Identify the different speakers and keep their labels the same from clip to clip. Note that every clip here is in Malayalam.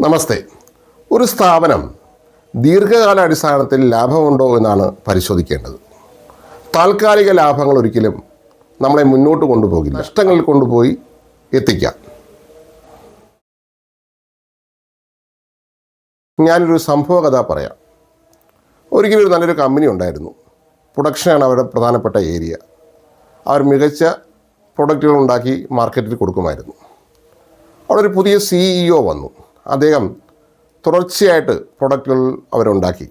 Speaker 1: നമസ്തേ. ഒരു സ്ഥാപനം ദീർഘകാലാടിസ്ഥാനത്തിൽ ലാഭമുണ്ടോ എന്നാണ് പരിശോധിക്കേണ്ടത്. താൽക്കാലിക ലാഭങ്ങൾ ഒരിക്കലും നമ്മളെ മുന്നോട്ട് കൊണ്ടുപോകില്ല. നഷ്ടങ്ങളിൽ കൊണ്ടുപോയി എത്തിക്കാം. ഞാനൊരു സംഭവ കഥ പറയാം. ഒരിക്കലും ഒരു നല്ലൊരു കമ്പനി ഉണ്ടായിരുന്നു. പ്രൊഡക്ഷനാണ് അവരുടെ പ്രധാനപ്പെട്ട ഏരിയ അവർ മികച്ച പ്രൊഡക്റ്റുകൾ ഉണ്ടാക്കി മാർക്കറ്റിൽ കൊടുക്കുമായിരുന്നു. അവിടെ ഒരു പുതിയ സിഇഒ വന്നു. അദ്ദേഹം തുടർച്ചയായിട്ട് പ്രൊഡക്റ്റുകൾ അവരുണ്ടാക്കി.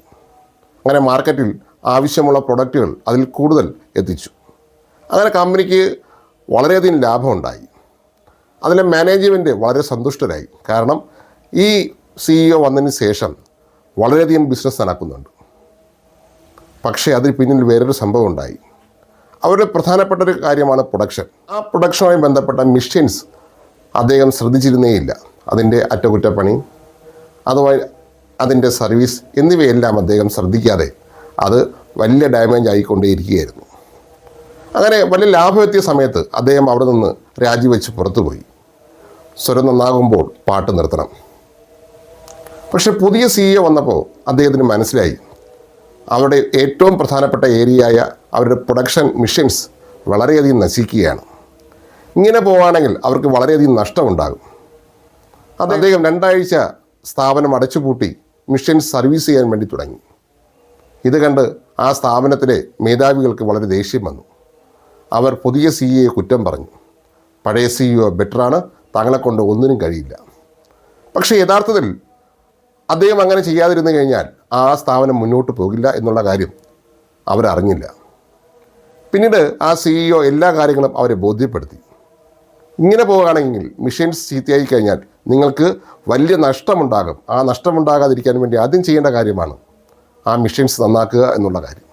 Speaker 1: അങ്ങനെ മാർക്കറ്റിൽ ആവശ്യമുള്ള പ്രൊഡക്റ്റുകൾ അതിൽ കൂടുതൽ എത്തിച്ചു. അങ്ങനെ കമ്പനിക്ക് വളരെയധികം ലാഭമുണ്ടായി. അതിലെ മാനേജ്മെന്റ് വളരെ സന്തുഷ്ടരായി. കാരണം ഈ സിഇഒ വന്നതിന് ശേഷം വളരെയധികം ബിസിനസ് നടക്കുന്നുണ്ട്. പക്ഷേ അതിന് പിന്നിൽ വേറൊരു സംഭവം ഉണ്ടായി. അവരുടെ പ്രധാനപ്പെട്ട ഒരു കാര്യമാണ് പ്രൊഡക്ഷൻ ആ പ്രൊഡക്ഷനുമായി ബന്ധപ്പെട്ട മിഷൻസ് അദ്ദേഹം ശ്രദ്ധിച്ചിരുന്നേയില്ല. അതിന്റെ അറ്റകുറ്റപ്പണി അതുമായി അതിന്റെ സർവീസ് എന്നിവയെല്ലാം അദ്ദേഹം ശ്രദ്ധിക്കാതെ അത് വലിയ ഡാമേജ് ആയിക്കൊണ്ടേയിരിക്കുകയായിരുന്നു. അങ്ങനെ വലിയ ലാഭമെത്തിയ സമയത്ത് അദ്ദേഹം അവിടെ നിന്ന് രാജിവെച്ച് പുറത്തുപോയി. സ്വരം നന്നാകുമ്പോൾ പാട്ട് നിർത്തണം. പക്ഷെ പുതിയ സിഇഒ വന്നപ്പോൾ അദ്ദേഹത്തിന് മനസ്സിലായി. അവരുടെ ഏറ്റവും പ്രധാനപ്പെട്ട ഏരിയയായ അവരുടെ പ്രൊഡക്ഷൻ മിഷൻസ് വളരെയധികം നശിക്കുകയാണ്. ഇങ്ങനെ പോവുകയാണെങ്കിൽ അവർക്ക് വളരെയധികം നഷ്ടമുണ്ടാകും. അദ്ദേഹം രണ്ടാഴ്ച സ്ഥാപനം അടച്ചുപൂട്ടി മിഷൻ സർവീസ് ചെയ്യാൻ വേണ്ടി തുടങ്ങി. ഇത് കണ്ട് ആ സ്ഥാപനത്തിലെ മേധാവികൾക്ക് വളരെ ദേഷ്യം വന്നു. അവർ പുതിയ സിഇയെ കുറ്റം പറഞ്ഞു. പഴയ സിഇഒ ബെറ്ററാണ് താങ്കളെ കൊണ്ട് ഒന്നിനും കഴിയില്ല. പക്ഷേ യഥാർത്ഥത്തിൽ അദ്ദേഹം അങ്ങനെ ചെയ്യാതിരുന്നു കഴിഞ്ഞാൽ ആ സ്ഥാപനം മുന്നോട്ട് പോകില്ല എന്നുള്ള കാര്യം അവരറിഞ്ഞില്ല. പിന്നീട് ആ സിഇഒ എല്ലാ കാര്യങ്ങളും അവരെ ബോധ്യപ്പെടുത്തി. ഇങ്ങനെ പോവുകയാണെങ്കിൽ മെഷീൻസ് ചീത്തയായി കഴിഞ്ഞാൽ നിങ്ങൾക്ക് വലിയ നഷ്ടമുണ്ടാകും. ആ നഷ്ടമുണ്ടാകാതിരിക്കാൻ വേണ്ടി ആദ്യം ചെയ്യേണ്ട കാര്യമാണ് ആ മെഷീൻസ് നന്നാക്കുക എന്നുള്ള കാര്യം.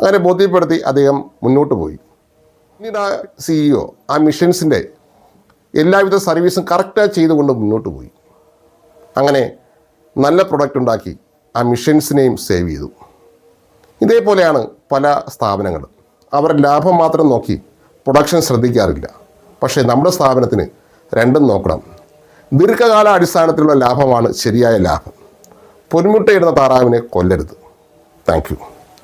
Speaker 1: അങ്ങനെ ബോധ്യപ്പെടുത്തി അദ്ദേഹം മുന്നോട്ട് പോയി. പിന്നീട് ആ സിഇഒ ആ മെഷീൻസിന്റെ എല്ലാവിധ സർവീസും കറക്റ്റായി ചെയ്തുകൊണ്ട് മുന്നോട്ട് പോയി. അങ്ങനെ നല്ല പ്രൊഡക്റ്റ് ഉണ്ടാക്കി ആ മെഷീൻസിനെയും സേവ് ചെയ്തു. ഇതേപോലെയാണ് പല സ്ഥാപനങ്ങളും. അവർ ലാഭം മാത്രം നോക്കി പ്രൊഡക്ഷൻ ശ്രദ്ധിക്കാറില്ല. പക്ഷേ നമ്മുടെ സ്ഥാപനത്തിന് രണ്ടും നോക്കണം. ദീർഘകാല അടിസ്ഥാനത്തിലുള്ള ലാഭമാണ് ശരിയായ ലാഭം. പൊന്മുട്ടയിടുന്ന താറാവിനെ കൊല്ലരുത്. താങ്ക്